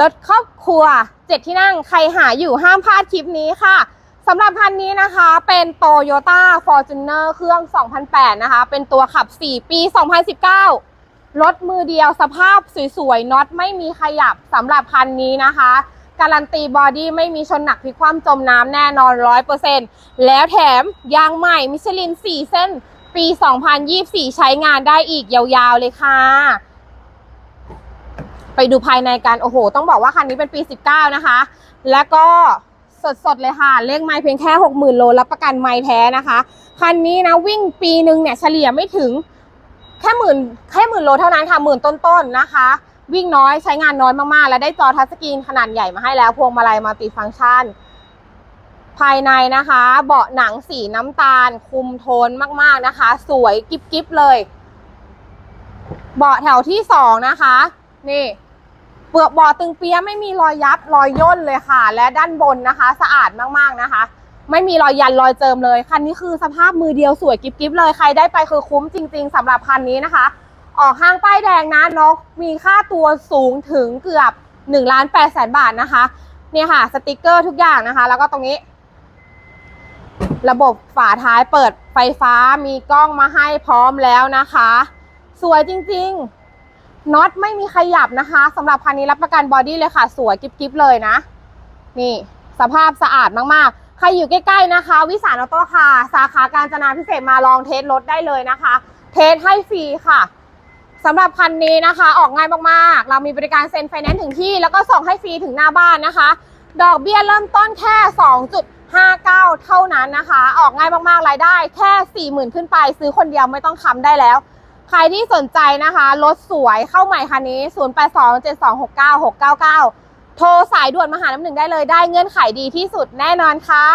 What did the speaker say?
รถครอบครัวเจ็ดที่นั่งใครหาอยู่ห้ามพลาดคลิปนี้ค่ะสำหรับคันนี้นะคะเป็น Toyota Fortuner เครื่อง 2008 นะคะ เป็นตัวขับ 4 ปี 2019 รถมือเดียวสภาพสวยๆน็อตไม่มีขยับสำหรับคันนี้นะคะ การันตีบอดี้ไม่มีชนหนักพลิกคว่ำจมน้ำแน่นอน 100%แล้วแถมยางใหม่มิชลิน 4 เส้น ปี 2024 ใช้งานได้อีกยาวๆเลยค่ะ ไปดูภายในกัน โอ้โห ต้องบอกว่าคันนี้เป็นปี 19 นะคะ แล้วก็สดๆเลยค่ะ เลขไม้เพียงแค่ 60,000 โล รับประกันไม้แท้นะคะ คันนี้นะวิ่งปีหนึ่งเนี่ยเฉลี่ยไม่ถึงแค่หมื่นแค่หมื่นโลเท่านั้นค่ะหมื่นต้นๆนะคะ วิ่งน้อยใช้งานน้อยมากๆ และได้จอทัชสกรีนขนาดใหญ่มาให้แล้ว พวงมาลัยมัลติฟังก์ชัน ภายในนะคะ เบาะหนังสีน้ำตาล คุมโทนมากๆนะคะ สวยกิ๊บๆเลย เบาะแถวที่สองนะคะ นี่ เปลือกบาะตึงเปียไม่มีรอยยับรอยย่นเลยค่ะ และด้านบนนะคะ สะอาดมากๆนะคะ ไม่มีรอยยันรอยเจิมเลยคันนี้คือสภาพมือเดียวสวยกิ๊บๆเลยใครได้ไปคือคุ้มจริง ๆสำหรับคันนี้นะคะ ออกห้างป้ายแดงนะนกมีค่าตัวสูงถึงเกือบ1ล้าน8แสนบาทนะคะเนี่ยค่ะ สติกเกอร์ทุกอย่างนะคะ แล้วก็ตรงนี้ ระบบฝาท้ายเปิดไฟฟ้ามีกล้องมาให้พร้อมแล้วนะคะ สวยจริง ๆ น็อตไม่มีขยับนะคะสำหรับคันนี้รับประกันบอดี้เลยค่ะ สวยกิ๊บๆเลยนะ นี่ สภาพสะอาดมากๆ ใครอยู่ใกล้ๆนะคะ วิสานออโต้ค่ะ สาขาการจนาพิเศษมาลองเทสรถได้เลยนะคะ เทสให้ฟรีค่ะสำหรับคันนี้นะคะ ออกง่ายมากๆ เรามีบริการเซ็นไฟแนนซ์ถึงที่ แล้วก็ส่งให้ฟรีถึงหน้าบ้านนะคะ ดอกเบี้ยเริ่มต้นแค่ 2.59 เท่านั้นนะคะ ออกง่ายมากๆรายได้ แค่ 40,000 ขึ้นไป ซื้อคนเดียวไม่ต้องค้ำได้แล้ว ใครที่สนใจนะคะรถสวยเข้าใหม่คันนี้ 0827269699 โทรสายด่วนมาหาน้ำหนึ่งได้เลยได้เงื่อนไขดีที่สุดแน่นอนค่ะ